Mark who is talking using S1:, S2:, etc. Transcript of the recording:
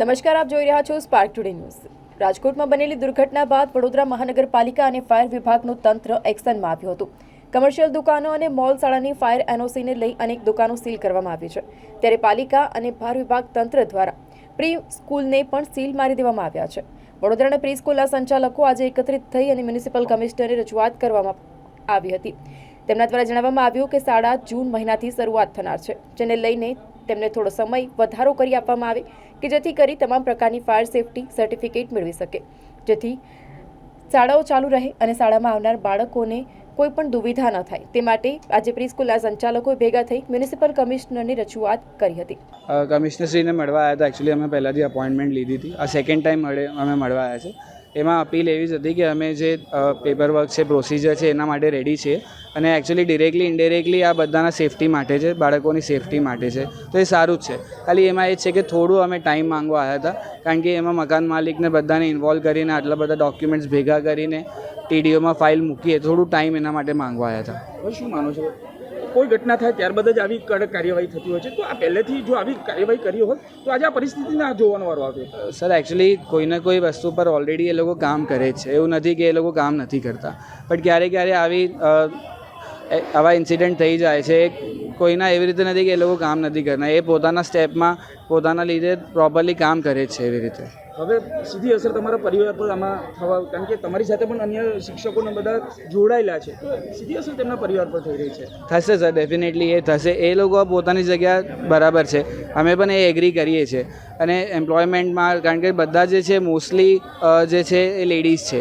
S1: નમસ્કાર, આપ જોઈ રહ્યા છો સ્પાર્ક ટુડે ન્યૂઝ રાજકોટમાં બનેલી દુર્ઘટના બાદ વડોદરા મહાનગરપાલિકા અને ફાયર વિભાગનું તંત્ર એક્શનમાં આવ્યું હતું. કમર્શિયલ દુકાનો અને મોલ શાળાની ફાયર એનઓસીને લઈ અનેક દુકાનો સીલ કરવામાં આવી છે. ત્યારે પાલિકા અને ફાયર વિભાગ તંત્ર દ્વારા પ્રી સ્કૂલને પણ સીલ મારી દેવામાં આવ્યા છે. વડોદરાના પ્રી સ્કૂલના સંચાલકો આજે એકત્રિત થઈ અને મ્યુનિસિપલ કમિશનરે રજૂઆત કરવામાં આવી હતી. તેમના દ્વારા જણાવવામાં આવ્યું કે શાળા જૂન મહિનાથી શરૂઆત થનાર છે, જેને લઈને તેમને થોડો સમય વધારો કરી આપવામાં આવે કે જેથી કરી તમામ પ્રકારની ફાયર સેફટી સર્ટિફિકેટ મેળવી શકે. જેથી શાળાઓ ચાલુ રહે અને શાળામાં આવનાર બાળકોને કોઈ પણ દુવિધા ન થાય. તે માટે આજે પ્રિસ્કૂલના સંચાલકો ભેગા થઈ મ્યુનિસિપલ કમિશનરની રજૂઆત કરી હતી.
S2: કમિશનરશ્રીને મળવા આવ્યા હતા. એકચ્યુઅલી અમે પહેલાંથી અપોઇન્ટમેન્ટ લીધી હતી. આ સેકન્ડ ટાઈમ મળે, અમે મળવા આવ્યા છે. એમાં અપીલ એવી જ હતી કે અમે જે પેપર વર્ક છે પ્રોસિજર છે, એના માટે રેડી છીએ અને એકચ્યુઅલી ડિરેક્ટલી ઇન્ડિરેક્ટલી આ બધાના સેફટી માટે છે, બાળકોની સેફટી માટે છે. તો એ સારું જ છે. ખાલી એમાં એ છે કે થોડું અમે ટાઈમ માંગવા આવ્યા હતા. કારણ કે એમાં મકાન માલિકને બધાને ઇન્વોલ્વ કરીને આટલા બધા ડોક્યુમેન્ટ્સ ભેગા કરીને ટીડીઓમાં ફાઇલ મૂકીએ, થોડું ટાઈમ એના માટે માંગવા આવ્યા હતા.
S3: શું માનો છો? કોઈ ઘટના થાય ત્યારબાદ જ આવી કડક કાર્યવાહી થતી હોય છે. તો આ પહેલેથી જો આવી કાર્યવાહી કરી હોત તો આજે આ પરિસ્થિતિને આ જોવાનો વારો આવ્યો.
S2: સર એકચ્યુઅલી કોઈને કોઈ વસ્તુ પર ઓલરેડી એ લોકો કામ કરે છે. એવું નથી કે એ લોકો કામ નથી કરતા. બટ ક્યારે ક્યારે આવી આવા ઇન્સિડન્ટ થઈ જાય છે. કોઈના એવી રીતે નથી કે એ લોકો કામ નથી કરતા. એ પોતાના સ્ટેપમાં પોતાના લીધે પ્રોપરલી કામ કરે જ છે એવી રીતે.
S3: હવે સીધી અસર તમારા પરિવાર પર આમાં થવા કારણ કે તમારી સાથે પણ અન્ય શિક્ષકોને બધા જોડાયેલા છે. તો સીધી અસર તેમના પરિવાર પર થઈ રહી છે.
S2: થશે સર ડેફિનેટલી એ થશે. એ લોકો પોતાની જગ્યા બરાબર છે. અમે પણ એ એગ્રી કરીએ છીએ. અને એમ્પ્લોયમેન્ટમાં કારણ કે બધા જે છે મોસ્ટલી જે છે એ લેડીઝ છે.